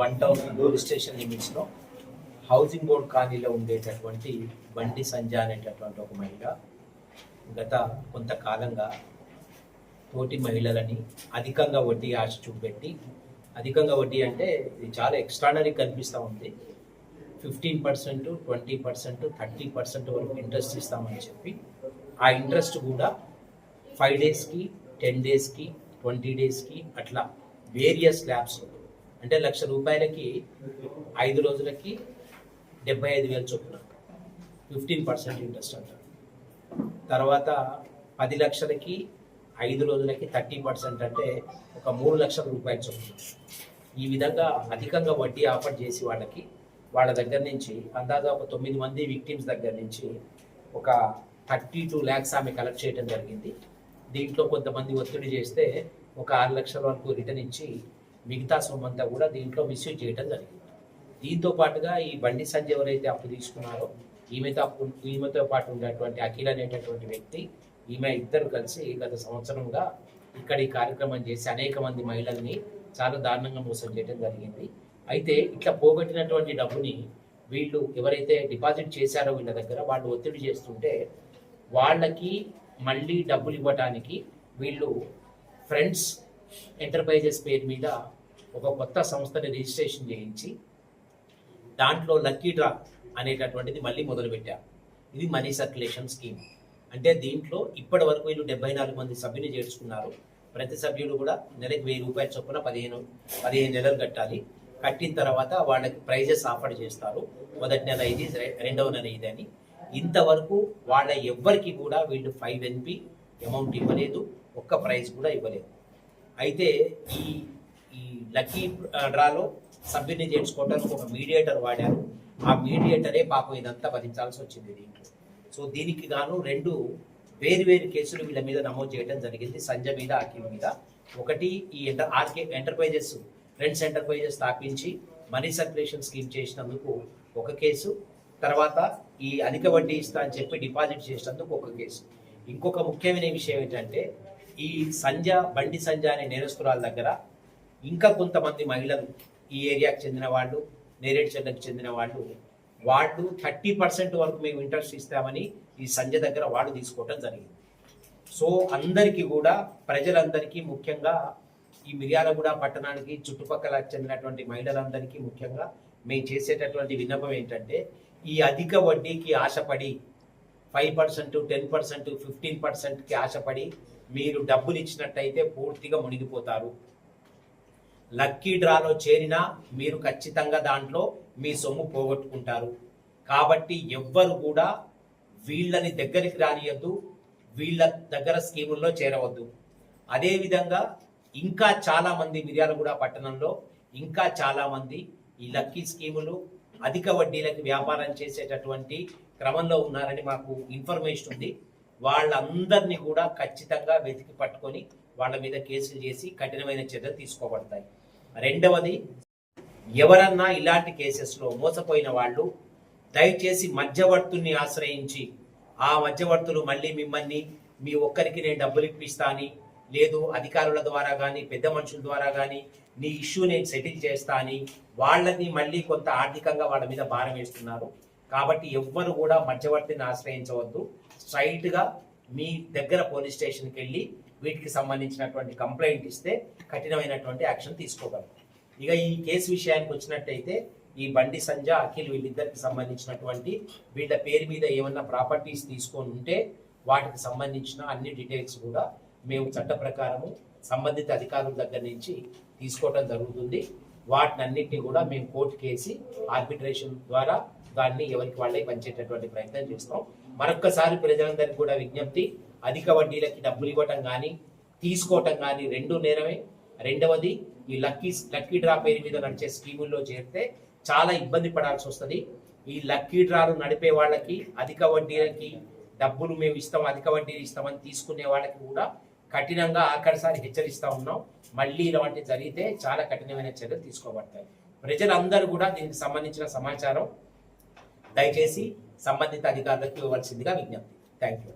One town rural station లిమిట్స్లో housing board కాలనీలో ఉండేటటువంటి బండి సంజ అనేటటువంటి ఒక మహిళ గత కొంతకాలంగా తోటి మహిళలని అధికంగా వడ్డీ ఆశ చూపెట్టి అధికంగా వడ్డీ అంటే ఇది చాలా ఎక్స్ట్రానరీ కనిపిస్తూ ఉంది. Fifteen percent twenty percent thirty percent వరకు ఇంట్రెస్ట్ ఇస్తామని చెప్పి ఆ ఇంట్రెస్ట్ కూడా ఫైవ్ డేస్కి టెన్ డేస్కి ట్వంటీ డేస్కి అట్లా వేరియస్ ల్యాబ్స్ అంటే లక్ష రూపాయలకి ఐదు రోజులకి డెబ్బై ఐదు వేలు చొప్పున. ఫిఫ్టీన్ పర్సెంట్ ఇంట్రెస్ట్ అంటారు తర్వాత పది లక్షలకి ఐదు రోజులకి థర్టీ పర్సెంట్ అంటే ఒక మూడు లక్షల రూపాయలు చొప్పున. ఈ విధంగా అధికంగా వడ్డీ ఆఫర్ చేసి వాళ్ళకి వాళ్ళ దగ్గర నుంచి అందాజా ఒక తొమ్మిది మంది విక్టిమ్స్ దగ్గర నుంచి ఒక థర్టీ టూ ల్యాక్స్ ఆమె కలెక్ట్ చేయడం జరిగింది. దీంట్లో కొంతమంది ఒత్తిడి చేస్తే ఒక ఆరు లక్షల వరకు రిటర్న్ ఇచ్చి మిగతా సొమ్మంతా కూడా దీంట్లో మిస్యూజ్ చేయడం జరిగింది. దీంతో పాటుగా ఈ బండి సంజయ్ ఎవరైతే అప్పు తీసుకున్నారో ఈమెతో అప్పు ఈమెతో పాటు ఉన్నటువంటి అఖిల్ అనేటటువంటి వ్యక్తి ఈమె ఇద్దరు కలిసి గత సంవత్సరంగా ఇక్కడ ఈ కార్యక్రమం చేసి అనేక మంది మహిళల్ని చాలా దారుణంగా మోసం చేయడం జరిగింది. అయితే ఇట్లా పోగొట్టినటువంటి డబ్బుని వీళ్ళు ఎవరైతే డిపాజిట్ చేశారో వీళ్ళ దగ్గర వాళ్ళు ఒత్తిడి చేస్తుంటే వాళ్ళకి మళ్ళీ డబ్బులు ఇవ్వటానికి వీళ్ళు ఫ్రెండ్స్ ఎంటర్ప్రైజెస్ పేరు మీద ఒక కొత్త సంస్థని రిజిస్ట్రేషన్ చేయించి దాంట్లో లక్కీ డ్రా అనేటటువంటిది మళ్ళీ మొదలుపెట్టారు ఇది మనీ సర్క్యులేషన్ స్కీమ్. అంటే దీంట్లో ఇప్పటి వరకు వీళ్ళు డెబ్బై నాలుగు మంది సభ్యులు చేర్చుకున్నారు. ప్రతి సభ్యుడు కూడా నెలకు వెయ్యి రూపాయల చొప్పున పదిహేను పదిహేను నెలలు కట్టాలి. కట్టిన తర్వాత వాళ్ళకి ప్రైజెస్ ఆఫర్ చేస్తారు. మొదటి నెల ఇది రె- రెండవ నెల ఇది అని. ఇంతవరకు వాళ్ళ ఎవ్వరికి కూడా వీళ్ళు ఫైవ్ ఎన్పి అమౌంట్ ఇవ్వలేదు. ఒక్క ప్రైజ్ కూడా ఇవ్వలేదు. అయితే ఈ లక్కీ డ్రాలో సభ్యుని చేర్చుకోవడానికి ఒక మీడియేటర్ వాడారు. ఆ మీడియేటరే పాపం ఇదంతా భరించాల్సి వచ్చింది దీంట్లో. సో దీనికి గాను రెండు వేరు వేరు కేసులు వీళ్ళ మీద నమోదు చేయడం జరిగింది. సంజయ్ మీద అఖిల్ మీద. ఒకటి ఈ enter RK enterprises friends enterprises స్థాపించి మనీ సర్క్యులేషన్ స్కీమ్ చేసినందుకు ఒక కేసు. తర్వాత ఈ అధిక వడ్డీ ఇస్తా అని చెప్పి డిపాజిట్ చేసినందుకు ఒక కేసు. ఇంకొక ముఖ్యమైన విషయం ఏంటంటే ఈ సంజ బండి సంజ అనే నేరస్తురాల దగ్గర ఇంకా కొంతమంది మహిళలు ఈ ఏరియాకి చెందిన వాళ్ళు నేరేడు చెందిన వాళ్ళు వాళ్ళు థర్టీ పర్సెంట్ వరకు మేము ఇంట్రెస్ట్ ఇస్తామని ఈ సంజయ్ దగ్గర వాళ్ళు తీసుకోవటం జరిగింది. సో అందరికీ కూడా ప్రజలందరికీ ముఖ్యంగా ఈ మిర్యాలగూడ పట్టణానికి చుట్టుపక్కల చెందినటువంటి మహిళలందరికీ ముఖ్యంగా మేము చేసేటటువంటి విన్నపం ఏంటంటే ఈ అధిక వడ్డీకి ఆశపడి five percent ten percent fifteen పర్సెంట్కి ఆశపడి మీరు డబ్బులు ఇచ్చినట్టయితే పూర్తిగా మునిగిపోతారు. లక్కీ డ్రాలో చేరినా మీరు ఖచ్చితంగా దాంట్లో మీ సొమ్ము పోగొట్టుకుంటారు. కాబట్టి ఎవ్వరు కూడా వీళ్ళని దగ్గరికి రానియద్దు వీళ్ళ దగ్గర స్కీముల్లో చేరవద్దు. అదేవిధంగా ఇంకా చాలామంది మిర్యాలగూడ పట్టణంలో ఇంకా చాలామంది ఈ లక్కీ స్కీములు అధిక వడ్డీలకు వ్యాపారం చేసేటటువంటి క్రమంలో ఉన్నారని మాకు ఇన్ఫర్మేషన్ ఉంది. వాళ్ళందరినీ కూడా ఖచ్చితంగా వెతికి పట్టుకొని వాళ్ళ మీద కేసులు చేసి కఠినమైన చర్యలు తీసుకోబడతాయి. రెండవది ఎవరన్నా ఇలాంటి కేసెస్లో మోసపోయిన వాళ్ళు దయచేసి మధ్యవర్తుల్ని ఆశ్రయించి ఆ మధ్యవర్తులు మళ్ళీ మిమ్మల్ని మీ ఒక్కరికి నేను డబ్బులు ఇప్పిస్తాను లేదు అధికారుల ద్వారా కానీ పెద్ద మనుషుల ద్వారా కానీ నీ ఇష్యూ నేను సెటిల్ చేస్తా అని వాళ్ళని మళ్ళీ కొంత ఆర్థికంగా వాళ్ళ మీద భారం వేస్తున్నారు. కాబట్టి ఎవ్వరు కూడా మధ్యవర్తిని ఆశ్రయించవద్దు. స్ట్రైట్గా మీ దగ్గర పోలీస్ స్టేషన్కి వెళ్ళి వీటికి సంబంధించినటువంటి కంప్లైంట్ ఇస్తే కఠినమైనటువంటి యాక్షన్ తీసుకోగలం ఇక ఈ కేసు విషయానికి వచ్చినట్టయితే ఈ బండి సంజ అఖిల్ వీళ్ళిద్దరికి సంబంధించినటువంటి వీళ్ళ పేరు మీద ఏమన్నా ప్రాపర్టీస్ తీసుకొని ఉంటే వాటికి సంబంధించిన అన్ని డీటెయిల్స్ కూడా మేము చట్ట ప్రకారము సంబంధిత అధికారుల దగ్గర నుంచి తీసుకోవడం జరుగుతుంది. వాటిని అన్నింటినీ కూడా మేము కోర్టు కేసి ఆర్బిట్రేషన్ ద్వారా దాన్ని ఎవరికి వాళ్ళే పంచేటటువంటి ప్రయత్నం చేస్తాం. మరొక్కసారి ప్రజలందరికీ కూడా విజ్ఞప్తి అధిక వడ్డీలకి డబ్బులు ఇవ్వటం కానీ తీసుకోవటం కానీ రెండు నేరమే. రెండవది ఈ లక్కీ లక్కీ డ్రా పేరు మీద నడిచే స్కీముల్లో చేరితే చాలా ఇబ్బంది పడాల్సి వస్తుంది. ఈ లక్కీ డ్రాలు నడిపే వాళ్ళకి అధిక వడ్డీలకి డబ్బులు మేము ఇస్తాం అధిక వడ్డీలు ఇస్తామని తీసుకునే వాళ్ళకి కూడా కఠినంగా ఆఖరిసారి హెచ్చరిస్తూ ఉన్నాం. మళ్ళీ ఇలాంటివి జరిగితే చాలా కఠినమైన చర్యలు తీసుకోబడతాయి. ప్రజలందరూ కూడా దీనికి సంబంధించిన సమాచారం దయచేసి సంబంధిత అధికారులకు ఇవ్వవలసిందిగా విజ్ఞప్తి. Thank you